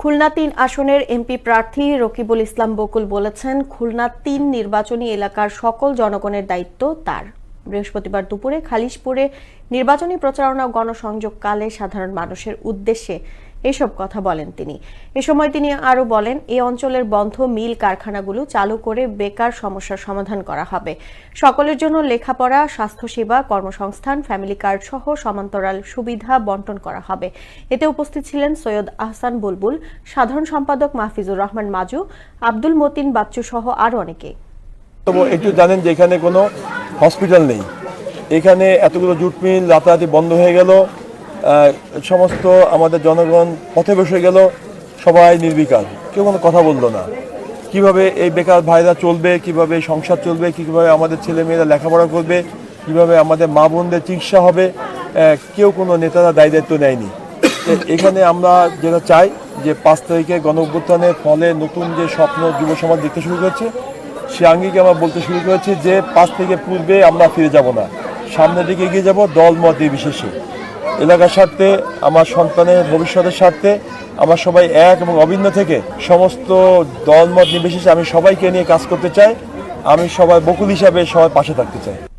খুলনা তিন আসনের এমপি প্রার্থী রকিবুল ইসলাম বকুল বলেছেন, খুলনা তিন নির্বাচনী এলাকার সকল জনগণের দায়িত্ব তার। বৃহস্পতিবার দুপুরে খালিশপুরে নির্বাচনী প্রচারণা ও গণসংযোগকালে সাধারণ মানুষের উদ্দেশ্যে এসব কথা বলেন তিনি। এ সময় তিনি আরও বলেন এই অঞ্চলের বন্ধ মিল কারখানাগুলো চালু করে বেকার সমস্যার সমাধান করা হবে। সকলের জন্য লেখাপড়া, স্বাস্থ্যসেবা, কর্মসংস্থান, ফ্যামিলি কার্ড সহ সমান্তরাল সুবিধা বন্টন করা হবে। এতে উপস্থিত ছিলেন সৈয়দ আহসান বুলবুল, সাধারণ সম্পাদক মাহফিজুর রহমান মাজু, আব্দুল মতিন বাচ্চু সহ আরও অনেকে। একটু জানেন যে কোনো হসপিটাল নেই। এখানে এতগুলো জুট মিল রাতারাতি বন্ধ হয়ে গেল। সমস্ত আমাদের জনগণ পথে বসে গেল। সবাই নির্বিকার। কেউ কোনো কথা বলল না। কীভাবে এই বেকার ভাইরা চলবে, কীভাবে সংসার চলবে, কীভাবে আমাদের ছেলে মেয়েরা লেখাপড়া করবে, কীভাবে আমাদের মা বোনদের চিকিৎসা হবে কেউ কোনো নেতারা দায় দায়িত্ব নেয়নি। এখানে আমরা যেটা চাই যে পাঁচ তারিখে গণ অভ্যুত্থানের ফলে নতুন যে স্বপ্ন যুব সমাজ দেখতে শুরু করেছে সে আঙ্গিকে আমার বলতে শুরু করেছি যে পাঁচ থেকে পূর্বে আমরা ফিরে যাব না। সামনের দিকে এগিয়ে যাব দল মত বিশেষে। এলাকার স্বার্থে, আমার সন্তানের ভবিষ্যতের স্বার্থে, আমার সবাই এক এবং অভিন্ন থেকে সমস্ত দল মত নির্বিশেষে আমি সবাইকে নিয়ে কাজ করতে চাই। আমি সবাই বকুল হিসাবে সবার পাশে থাকতে চাই।